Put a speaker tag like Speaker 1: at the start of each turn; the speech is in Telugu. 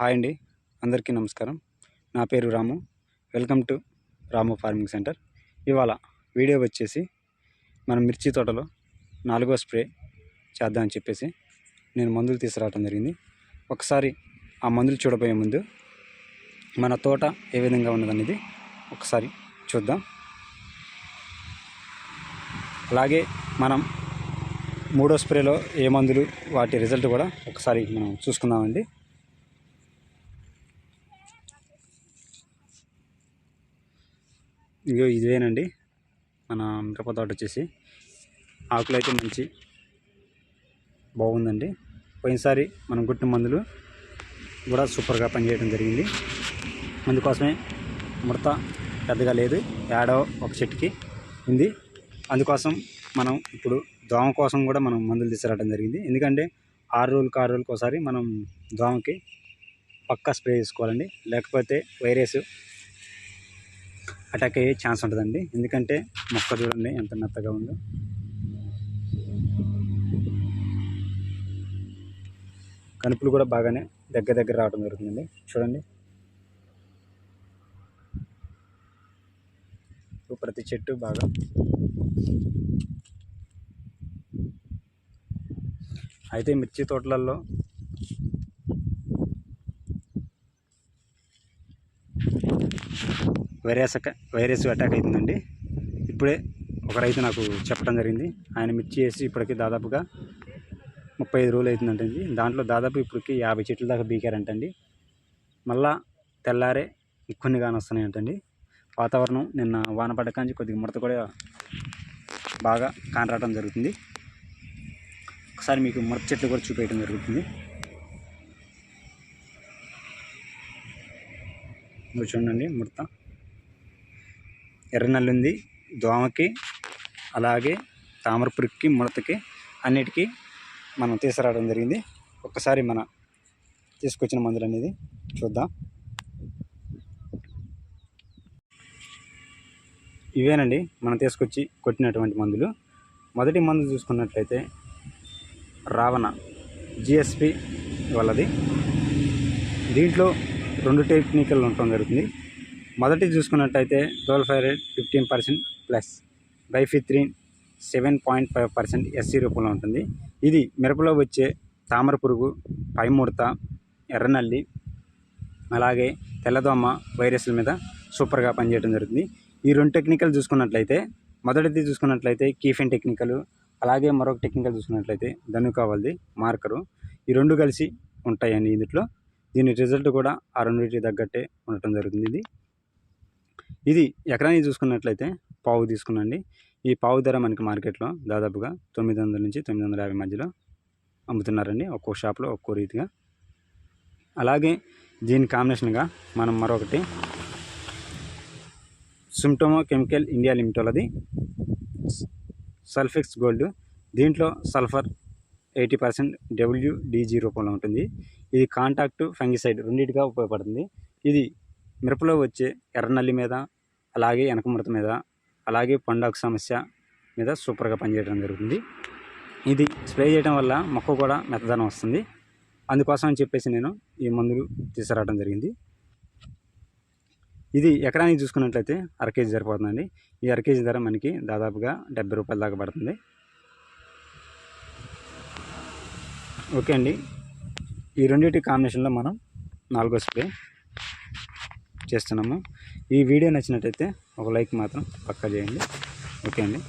Speaker 1: హాయ్ అండి. అందరికీ నమస్కారం. నా పేరు Ramu. Welcome to Ramu farming centre. ఇవాళ వీడియో వచ్చేసి మన మిర్చి తోటలో నాలుగో స్ప్రే చేద్దామని చెప్పేసి నేను మందులు తీసుకురావడం జరిగింది. ఒకసారి ఆ మందులు చూడబోయే ముందు మన తోట ఏ విధంగా ఉన్నదనేది ఒకసారి చూద్దాం. అలాగే మనం మూడో స్ప్రేలో ఏ మందులు వాటి రిజల్ట్ కూడా ఒకసారి మనం చూసుకుందామండి. ఇగో ఇదేనండి మన మిరప తోట వచ్చేసి ఆకులు అయితే మంచి బాగుందండి. పోయినసారి మనం కొట్టిన మందులు కూడా సూపర్గా పనిచేయడం జరిగింది. అందుకోసమే ముడత పెద్దగా లేదు. ఏడో ఒక చెట్టుకి ఉంది. అందుకోసం మనం ఇప్పుడు దోమ కోసం కూడా మనం మందులు తీసుకురావడం జరిగింది. ఎందుకంటే ఆరు రోజులకు ఆరు రోజులకు ఒకసారి మనం దోమకి పక్కా స్ప్రే చేసుకోవాలండి. లేకపోతే వైరస్ అటాక్ అయ్యే ఛాన్స్ ఉంటుందండి. ఎందుకంటే మొక్క చూడండి ఎంత మెత్తగా ఉందో. కనుపులు కూడా బాగానే దగ్గర దగ్గర రావడం జరుగుతుందండి. చూడండి. ప్రతి చెట్టు బాగా అయితే మిర్చి తోటలలో వైరస్ వైరస్ అటాక్ అవుతుందండి ఇప్పుడే ఒక రైతు నాకు చెప్పడం జరిగింది. ఆయన మిర్చి వేసి ఇప్పటికి దాదాపుగా ముప్పై ఐదు రోజులు అవుతుందంటండి దాంట్లో దాదాపు ఇప్పటికి యాభై చెట్ల దాకా బీకారంటండి. మళ్ళా తెల్లారే కొన్ని కానీ వస్తున్నాయంటండి వాతావరణం నిన్న వాన పడకాంచి కొద్దిగా ముడత కూడా బాగా కానరాటం జరుగుతుంది. ఒకసారి మీకు ముడత చెట్లు కూడా చూపేయడం జరుగుతుంది. చూడండి ముడత. ఎర్రనల్లుంది దోమకి అలాగే తామర పురుగుకి ముడతకి అన్నిటికీ మనం తీసుకురావడం జరిగింది. ఒక్కసారి మన తీసుకొచ్చిన మందులు అనేది చూద్దాం. ఇవేనండి మనం తీసుకొచ్చి కొట్టినటువంటి మందులు. మొదటి మందు చూసుకున్నట్లయితే రావణ జిఎస్పి వాళ్ళది దీంట్లో రెండు టెక్నికల్ ఉండటం జరుగుతుంది. మొదటి చూసుకున్నట్టయితే twelve five fifteen percent plus bifenthrin seven point five percent SC రూపంలో ఉంటుంది. ఇది మిరపలో వచ్చే తామర పురుగు పైముడత ఎర్రనల్లి అలాగే తెల్లదోమ వైరస్ల మీద సూపర్గా పనిచేయడం జరుగుతుంది. ఈ రెండు టెక్నికల్ చూసుకున్నట్లయితే మొదటిది చూసుకున్నట్లయితే కీఫెన్ టెక్నికల్ అలాగే మరొక టెక్నికల్ చూసుకున్నట్లయితే ధనుకావల్ది మార్కరు. ఈ రెండు కలిసి ఉంటాయండి ఇందులో దీని రిజల్ట్ కూడా ఆ రెండింటికి తగ్గట్టే ఉండటం జరుగుతుంది. ఇది ఇది ఎకరానికి చూసుకున్నట్లయితే పావు తీసుకున్నండి ఈ పావు ధర మనకి మార్కెట్లో దాదాపుగా తొమ్మిది వందల నుంచి తొమ్మిది వందల యాభై మధ్యలో అమ్ముతున్నారండి. ఒక్కో షాప్లో ఒక్కో రీతిగా. అలాగే దీని కాంబినేషన్గా మనం మరొకటి సిమ్టోమో chemical India limited Sulfex gold దీంట్లో సల్ఫర్ ఎయిటీ పర్సెంట్ డబ్ల్యూడిజీ రూపంలో ఉంటుంది. ఇది కాంటాక్ట్ ఫంగిసైడ్ రెండింటిగా ఉపయోగపడుతుంది. ఇది మిరపలో వచ్చే ఎర్రనల్లి మీద అలాగే వెనక ముడత మీద అలాగే పండాకు సమస్య మీద సూపర్గా పనిచేయడం జరుగుతుంది. ఇది స్ప్రే చేయడం వల్ల మొక్క కూడా మెత్తదనం వస్తుంది. అందుకోసం అని చెప్పేసి నేను ఈ మందులు తీసుకురావడం జరిగింది. ఇది ఎకరానికి చూసుకున్నట్లయితే అర కేజీ సరిపోతుందండి. ఈ అర కేజీ ధర మనకి దాదాపుగా డెబ్బై రూపాయల దాకా పడుతుంది. ఓకే అండి. ఈ రెండింటి కాంబినేషన్లో మనం నాలుగో స్ప్రే చేస్తున్నాము. ఈ వీడియో నచ్చినట్టయితే ఒక లైక్ మాత్రం పక్కా చేయండి. ఓకే అండి.